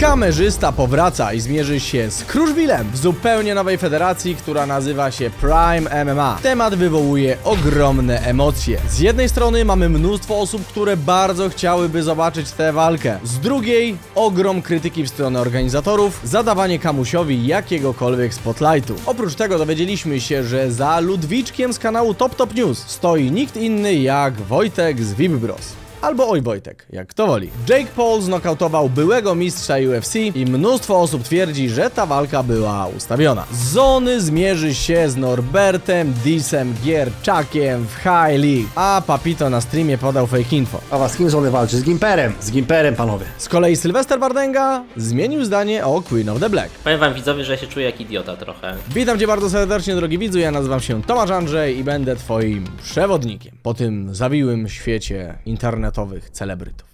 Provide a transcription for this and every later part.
Kamerzysta powraca i zmierzy się z Kruszwilem w zupełnie nowej federacji, która nazywa się Prime MMA. Temat wywołuje ogromne emocje. Z jednej strony mamy mnóstwo osób, które bardzo chciałyby zobaczyć tę walkę. Z drugiej ogrom krytyki w stronę organizatorów, zadawanie Kamusiowi jakiegokolwiek spotlightu. Oprócz tego dowiedzieliśmy się, że za Ludwiczkiem z kanału Top Top News stoi nikt inny jak Wojtek z VIP Bros. Albo oj Wojtek, jak kto woli. Jake Paul znokautował byłego mistrza UFC i mnóstwo osób twierdzi, że ta walka była ustawiona. Zony zmierzy się z Norbertem Disem Gierczakiem w High League, a Papito na streamie podał fake info. A was z kim żony walczy? Z Gimperem. Z Gimperem, panowie. Z kolei Sylwester Wardenga zmienił zdanie o Queen of the Black. Powiem wam widzowie, że się czuję jak idiota trochę. Witam Cię bardzo serdecznie, drogi widzu. Ja nazywam się Tomasz Andrzej i będę Twoim przewodnikiem po tym zawiłym świecie internetowych celebrytów.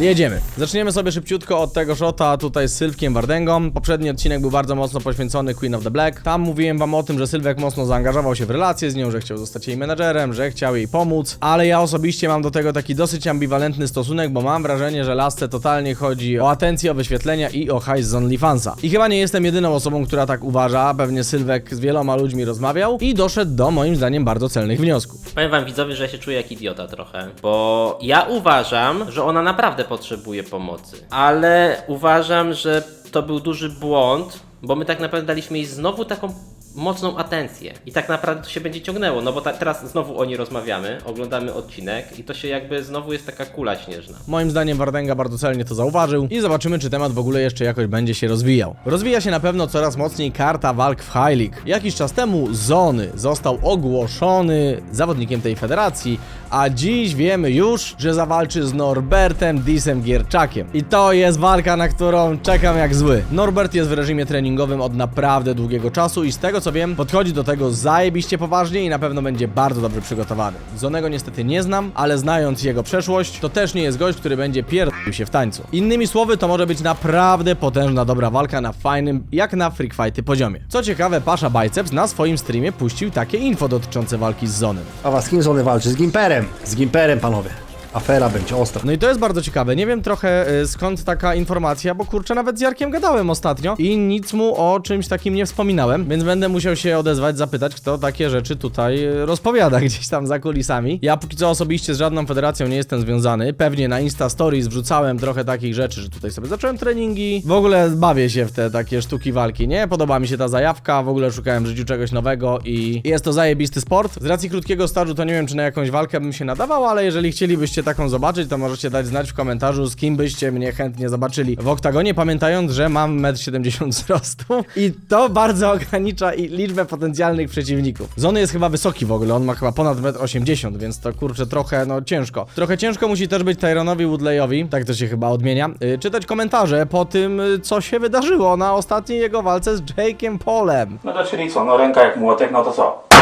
Jedziemy. Zaczniemy sobie szybciutko od tego shota tutaj z Sylwkiem Wardęgą. Poprzedni odcinek był bardzo mocno poświęcony Queen of the Black. Tam mówiłem wam o tym, że Sylwek mocno zaangażował się w relacje z nią, że chciał zostać jej menadżerem, że chciał jej pomóc, ale ja osobiście mam do tego taki dosyć ambiwalentny stosunek, bo mam wrażenie, że lasce totalnie chodzi o atencję, o wyświetlenia i o hajs z OnlyFansa. I chyba nie jestem jedyną osobą, która tak uważa, pewnie Sylwek z wieloma ludźmi rozmawiał i doszedł do moim zdaniem bardzo celnych wniosków. Powiem wam widzowie, że ja się czuję jak idiota trochę. Bo ja uważam, że ona naprawdę potrzebuje pomocy. Ale uważam, że to był duży błąd, bo my tak naprawdę daliśmy jej znowu taką mocną atencję. I tak naprawdę to się będzie ciągnęło, no bo ta, teraz znowu o niej rozmawiamy, oglądamy odcinek i to się jakby znowu jest taka kula śnieżna. Moim zdaniem Wardęga bardzo celnie to zauważył i zobaczymy, czy temat w ogóle jeszcze jakoś będzie się rozwijał. Rozwija się na pewno coraz mocniej karta walk w High League. Jakiś czas temu Zony został ogłoszony zawodnikiem tej federacji, a dziś wiemy już, że zawalczy z Norbertem Disem Gierczakiem. I to jest walka, na którą czekam jak zły. Norbert jest w reżimie treningowym od naprawdę długiego czasu i z tego co wiem, podchodzi do tego zajebiście poważnie i na pewno będzie bardzo dobrze przygotowany. Zonego niestety nie znam, ale znając jego przeszłość, to też nie jest gość, który będzie pierdolił się w tańcu. Innymi słowy, to może być naprawdę potężna, dobra walka na fajnym, jak na freak fighty poziomie. Co ciekawe, Pasza Biceps na swoim streamie puścił takie info dotyczące walki z Zonem. A was z kim żony walczy? Z Gimperem. Z Gimperem, panowie. Afera będzie ostra. No i to jest bardzo ciekawe. Nie wiem trochę y, skąd taka informacja, bo kurczę, nawet z Jarkiem gadałem ostatnio i nic mu o czymś takim nie wspominałem, więc będę musiał się odezwać, zapytać, kto takie rzeczy tutaj y, rozpowiada gdzieś tam za kulisami. Ja póki co osobiście z żadną federacją nie jestem związany. Pewnie na Insta Stories wrzucałem trochę takich rzeczy, że tutaj sobie zacząłem treningi. W ogóle bawię się w te takie sztuki walki, nie? Podoba mi się ta zajawka, w ogóle szukałem w życiu czegoś nowego i jest to zajebisty sport. Z racji krótkiego stażu to nie wiem, czy na jakąś walkę bym się nadawał, ale jeżeli chcielibyście taką zobaczyć, to możecie dać znać w komentarzu, z kim byście mnie chętnie zobaczyli w oktagonie, pamiętając, że mam 1,70 m wzrostu i to bardzo ogranicza i liczbę potencjalnych przeciwników. Zony jest chyba wysoki w ogóle, on ma chyba ponad 1,80 m, więc to kurczę trochę, no ciężko. Trochę ciężko musi też być Tyronowi Woodleyowi, tak to się chyba odmienia, yy, czytać komentarze po tym, yy, co się wydarzyło na ostatniej jego walce z Jake'em Paulem. No to czyli co, no ręka jak młotek, no to co?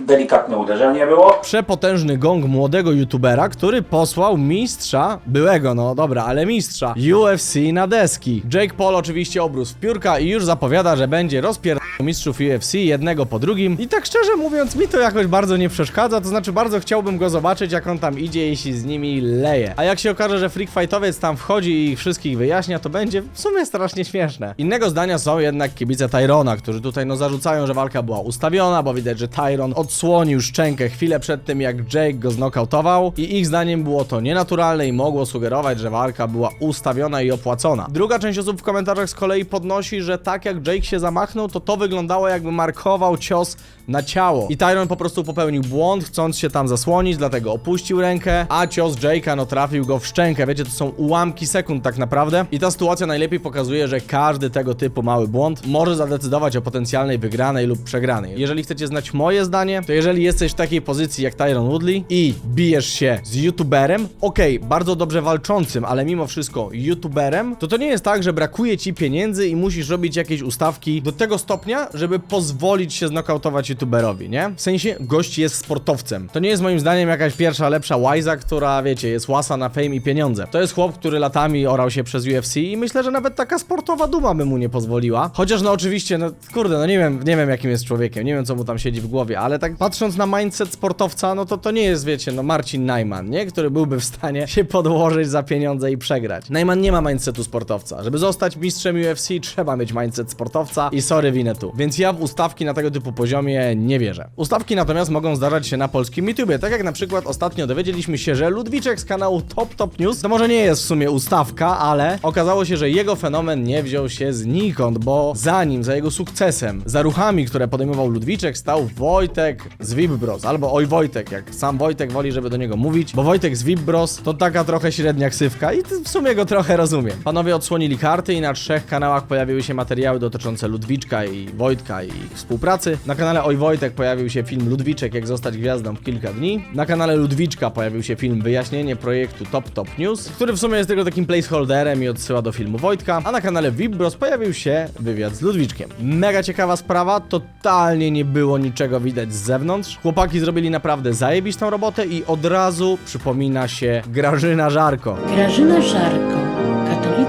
Delikatne uderzenie było. przepotężny gong młodego youtubera, który posłał mistrza, byłego, no dobra, ale mistrza UFC na deski. Jake Paul oczywiście obrósł w piórka i już zapowiada, że będzie rozpierdał mistrzów UFC jednego po drugim. I tak szczerze mówiąc, mi to jakoś bardzo nie przeszkadza, to znaczy bardzo chciałbym go zobaczyć, jak on tam idzie, jeśli z nimi leje. A jak się okaże, że freak fightowiec tam wchodzi i ich wszystkich wyjaśnia, to będzie w sumie strasznie śmieszne. Innego zdania są jednak kibice Tyrona, którzy tutaj no zarzucają, że walka była ustawiona, bo widać, że Tyron odsłonił szczękę chwilę przed tym, jak Jake go znokautował i ich zdaniem było to nienaturalne i mogło sugerować, że walka była ustawiona i opłacona. Druga część osób w komentarzach z kolei podnosi, że tak jak Jake się zamachnął, to to wyglądało jakby markował cios na ciało. I Tyron po prostu popełnił błąd, chcąc się tam zasłonić, dlatego opuścił rękę, a cios Jake'a no trafił go w szczękę. Wiecie, to są ułamki sekund tak naprawdę. I ta sytuacja najlepiej pokazuje, że każdy tego typu mały błąd może zadecydować o potencjalnej wygranej lub przegranej. Jeżeli chcecie znać moje zdanie, to jeżeli jesteś w takiej pozycji jak Tyron Woodley i bijesz się z youtuberem, okej, bardzo dobrze walczącym, ale mimo wszystko youtuberem, to to nie jest tak, że brakuje ci pieniędzy i musisz robić jakieś ustawki do tego stopnia, stopnia, żeby pozwolić się znokautować youtuberowi, nie? W sensie, gość jest sportowcem. To nie jest moim zdaniem jakaś pierwsza, lepsza łajza, która, wiecie, jest łasa na fame i pieniądze. To jest chłop, który latami orał się przez UFC i myślę, że nawet taka sportowa duma by mu nie pozwoliła. Chociaż no oczywiście, no kurde, no nie wiem, nie wiem jakim jest człowiekiem, nie wiem co mu tam siedzi w głowie, ale tak patrząc na mindset sportowca, no to to nie jest, wiecie, no Marcin Najman, nie? Który byłby w stanie się podłożyć za pieniądze i przegrać. Najman nie ma mindsetu sportowca. Żeby zostać mistrzem UFC, trzeba mieć mindset sportowca i sorry, winę tu. Więc ja w ustawki na tego typu poziomie nie wierzę. Ustawki natomiast mogą zdarzać się na polskim YouTubie, tak jak na przykład ostatnio dowiedzieliśmy się, że Ludwiczek z kanału Top Top News, to może nie jest w sumie ustawka, ale okazało się, że jego fenomen nie wziął się znikąd, bo za nim, za jego sukcesem, za ruchami, które podejmował Ludwiczek, stał Wojtek z VIP Bros, albo oj Wojtek, jak sam Wojtek woli, żeby do niego mówić, bo Wojtek z VIP Bros to taka trochę średnia ksywka i w sumie go trochę rozumiem. Panowie odsłonili karty i na trzech kanałach pojawiły się materiały dotyczące Ludwiczka i Wojtka i ich współpracy. Na kanale Oj Wojtek pojawił się film Ludwiczek, jak zostać gwiazdą w kilka dni. Na kanale Ludwiczka pojawił się film Wyjaśnienie projektu Top Top News, który w sumie jest tylko takim placeholderem i odsyła do filmu Wojtka. A na kanale VIP Bros pojawił się wywiad z Ludwiczkiem. Mega ciekawa sprawa, totalnie nie było niczego widać z zewnątrz. Chłopaki zrobili naprawdę zajebistą robotę i od razu przypomina się Grażyna Żarko. Grażyna Żarko,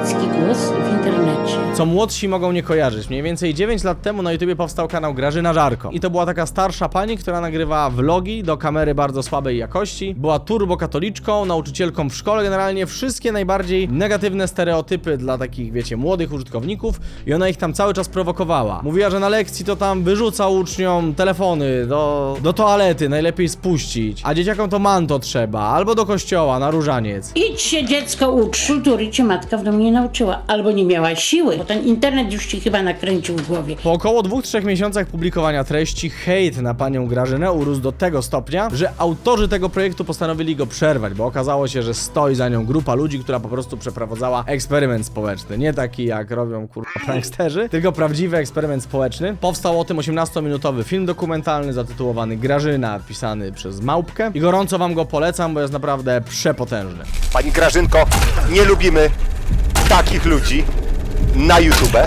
katolicki głos w internecie. Co młodsi mogą nie kojarzyć. Mniej więcej 9 lat temu na YouTubie powstał kanał Grażyna Żarko. I to była taka starsza pani, która nagrywała vlogi do kamery bardzo słabej jakości. Była turbokatoliczką, nauczycielką w szkole, generalnie wszystkie najbardziej negatywne stereotypy dla takich, wiecie, młodych użytkowników i ona ich tam cały czas prowokowała. Mówiła, że na lekcji to tam wyrzuca uczniom telefony do, do toalety, najlepiej spuścić, a dzieciakom to manto trzeba, albo do kościoła, na różaniec. Idź się dziecko ucz. Kultury cię matka w domu nie nauczyła. Albo nie miała siły, bo ten internet już ci chyba nakręcił w głowie. Po około 2-3 miesiącach publikowania treści, hejt na panią Grażynę urósł do tego stopnia, że autorzy tego projektu postanowili go przerwać, bo okazało się, że stoi za nią grupa ludzi, która po prostu przeprowadzała eksperyment społeczny. Nie taki jak robią kurwa pranksterzy, tylko prawdziwy eksperyment społeczny. Powstał o tym 18-minutowy film dokumentalny zatytułowany Grażyna, pisany przez Małpkę i gorąco wam go polecam, bo jest naprawdę przepotężny. Pani Grażynko, nie lubimy takich ludzi na YouTube.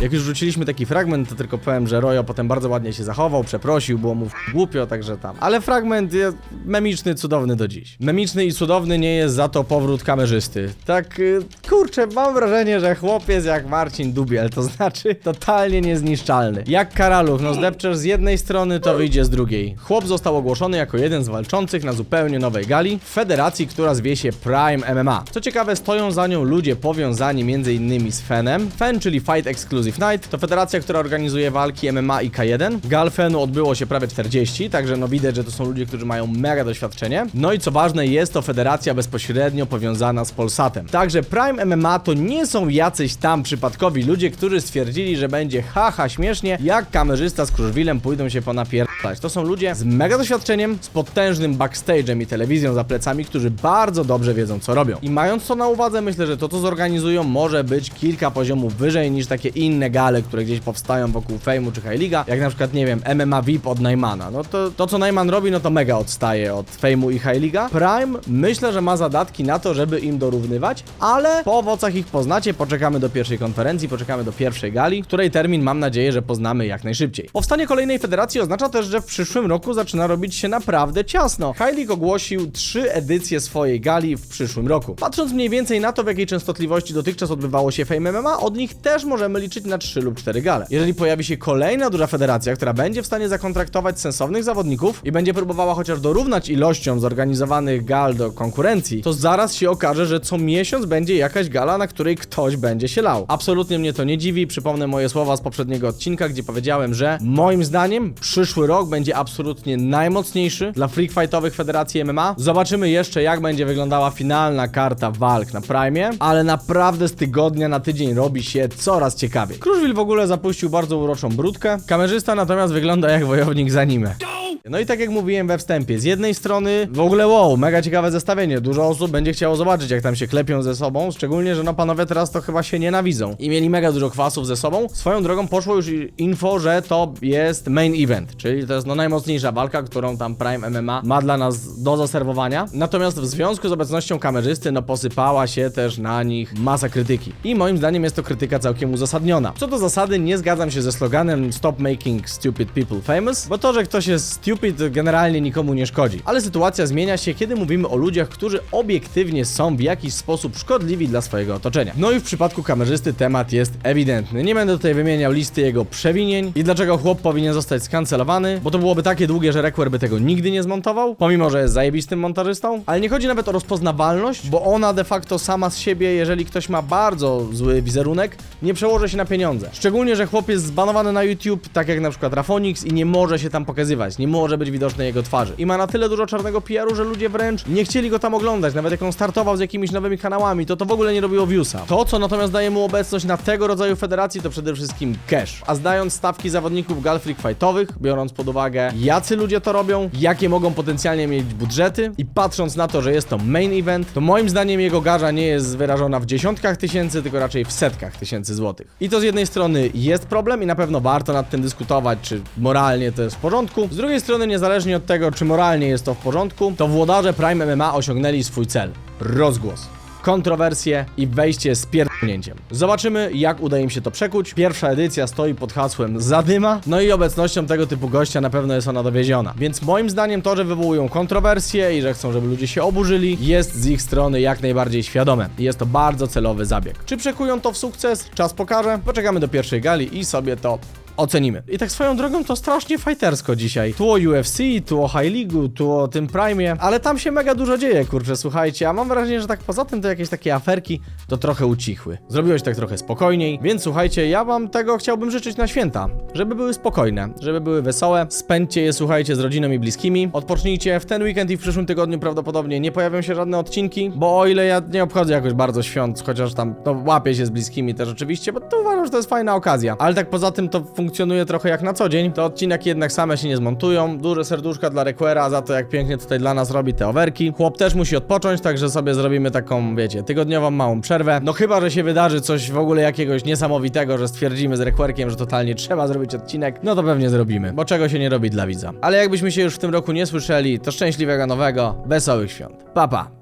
Jak już rzuciliśmy taki fragment, to tylko powiem, że Rojo potem bardzo ładnie się zachował, przeprosił, było mu głupio, także tam. Ale fragment jest memiczny, cudowny do dziś. Memiczny i cudowny nie jest za to powrót kamerzysty. Tak, y, kurczę, mam wrażenie, że chłopiec jak Marcin Dubiel, to znaczy totalnie niezniszczalny. Jak Karaluch, no zdepczesz z jednej strony, to wyjdzie z drugiej. Chłop został ogłoszony jako jeden z walczących na zupełnie nowej gali w federacji, która zwie się Prime MMA. Co ciekawe, stoją za nią ludzie powiązani m.in. z FENem. FEN, czyli Fight Exclusive Night, to federacja, która organizuje walki MMA i K1. Gal FENu odbyło się prawie 40, także no widać, że to są ludzie, którzy mają mega doświadczenie. No i co ważne, jest to federacja bezpośrednio powiązana z Polsatem. Także Prime MMA to nie są jacyś tam przypadkowi ludzie, którzy stwierdzili, że będzie haha śmiesznie, jak kamerzysta z Kruszwilem pójdą się ponapierdalać. To są ludzie z mega doświadczeniem, z potężnym backstage'em i telewizją za plecami, którzy bardzo dobrze wiedzą, co robią. I mając to na uwadze, myślę, że to, co zorganizują, może być kilka poziomów wyżej niż takie inne gale, które gdzieś powstają wokół Fejmu czy High Liga, jak na przykład, nie wiem, MMA VIP od Najmana. No to, to co Najman robi, no to mega odstaje od Fejmu i High Liga. Prime myślę, że ma zadatki na to, żeby im dorównywać, ale po owocach ich poznacie, poczekamy do pierwszej konferencji, poczekamy do pierwszej gali, której termin mam nadzieję, że poznamy jak najszybciej. Powstanie kolejnej federacji oznacza też, że w przyszłym roku zaczyna robić się naprawdę ciasno. League ogłosił trzy edycje swojej gali w przyszłym roku. Patrząc mniej więcej na to, w jakiej częstotliwości dotychczas odbywało się Fame MMA, od nich też możemy liczyć na 3 lub 4 gale. Jeżeli pojawi się kolejna duża federacja, która będzie w stanie zakontraktować sensownych zawodników i będzie próbowała chociaż dorównać ilością zorganizowanych gal do konkurencji, to zaraz się okaże, że co miesiąc będzie jakaś gala, na której ktoś będzie się lał. Absolutnie mnie to nie dziwi. Przypomnę moje słowa z poprzedniego odcinka, gdzie powiedziałem, że moim zdaniem przyszły rok będzie absolutnie najmocniejszy dla freak fightowych federacji MMA. Zobaczymy jeszcze, jak będzie wyglądała finalna karta walk na Prime, ale naprawdę z tygodnia na tydzień robi się coraz ciekawiej. Kruszwil w ogóle zapuścił bardzo uroczą brudkę. Kamerzysta natomiast wygląda jak wojownik z anime. No i tak jak mówiłem we wstępie, z jednej strony w ogóle wow, mega ciekawe zestawienie. Dużo osób będzie chciało zobaczyć, jak tam się klepią ze sobą. Szczególnie, że no panowie teraz to chyba się nienawidzą. I mieli mega dużo kwasów ze sobą. Swoją drogą poszło już info, że to jest main event, czyli to jest no najmocniejsza walka, którą tam Prime MMA ma dla nas do zaserwowania. Natomiast w związku z obecnością kamerzysty, no posypała się też na nich masa krytyki. I moim zdaniem jest to krytyka całkiem uzasadniona. Co do zasady, nie zgadzam się ze sloganem Stop making stupid people famous, bo to, że ktoś jest stupid, generalnie nikomu nie szkodzi. Ale sytuacja zmienia się, kiedy mówimy o ludziach, którzy obiektywnie są w jakiś sposób szkodliwi dla swojego otoczenia. No i w przypadku kamerzysty temat jest ewidentny. Nie będę tutaj wymieniał listy jego przewinień i dlaczego chłop powinien zostać skancelowany, bo to byłoby takie długie, że Rekwer by tego nigdy nie zmontował, pomimo, że jest zajebistym montażystą. Ale nie chodzi nawet o rozpoznawalność, bo ona de facto sama z siebie, jeżeli ktoś ma bardzo zły wizerunek, nie przełoży się na pieniądze. Szczególnie, że chłop jest zbanowany na YouTube, tak jak na przykład Rafonix i nie może się tam pokazywać, nie może być widocznej jego twarzy. I ma na tyle dużo czarnego PR-u, że ludzie wręcz nie chcieli go tam oglądać, nawet jak on startował z jakimiś nowymi kanałami, to to w ogóle nie robiło viewsa. To, co natomiast daje mu obecność na tego rodzaju federacji, to przede wszystkim cash. A zdając stawki zawodników Freak Fightowych, biorąc pod uwagę, jacy ludzie to robią, jakie mogą potencjalnie mieć budżety i patrząc na to, że jest to main event, to moim zdaniem jego garza nie jest wyrażona w dziesiątkach tysięcy, tylko raczej w setkach tysięcy złotych. I to z jednej strony jest problem i na pewno warto nad tym dyskutować, czy moralnie to jest w porządku. Z drugiej strony, niezależnie od tego, czy moralnie jest to w porządku, to włodarze Prime MMA osiągnęli swój cel. Rozgłos kontrowersje i wejście z pierdolnięciem. Zobaczymy, jak uda im się to przekuć. Pierwsza edycja stoi pod hasłem Zadyma, no i obecnością tego typu gościa na pewno jest ona dowieziona. Więc moim zdaniem to, że wywołują kontrowersje i że chcą, żeby ludzie się oburzyli, jest z ich strony jak najbardziej świadome. Jest to bardzo celowy zabieg. Czy przekują to w sukces? Czas pokaże. Poczekamy do pierwszej gali i sobie to ocenimy. I tak swoją drogą to strasznie fightersko dzisiaj. Tu o UFC, tu o High League, tu o tym Prime, ale tam się mega dużo dzieje, kurczę, słuchajcie, a mam wrażenie, że tak poza tym to jakieś takie aferki to trochę ucichły. Zrobiłeś tak trochę spokojniej, więc słuchajcie, ja wam tego chciałbym życzyć na święta, żeby były spokojne, żeby były wesołe, spędźcie je, słuchajcie, z rodziną i bliskimi, odpocznijcie w ten weekend i w przyszłym tygodniu prawdopodobnie nie pojawią się żadne odcinki, bo o ile ja nie obchodzę jakoś bardzo świąt, chociaż tam, no łapię się z bliskimi też oczywiście, bo to uważam, że to jest fajna okazja, ale tak poza tym to funkcjonuje trochę jak na co dzień, to odcinki jednak same się nie zmontują, duże serduszka dla Requera za to, jak pięknie tutaj dla nas robi te overki, chłop też musi odpocząć, także sobie zrobimy taką, wiecie, tygodniową małą przerwę, no chyba, że się wydarzy coś w ogóle jakiegoś niesamowitego, że stwierdzimy z Requerkiem, że totalnie trzeba zrobić odcinek, no to pewnie zrobimy, bo czego się nie robi dla widza. Ale jakbyśmy się już w tym roku nie słyszeli, to szczęśliwego nowego, wesołych świąt. Pa, pa!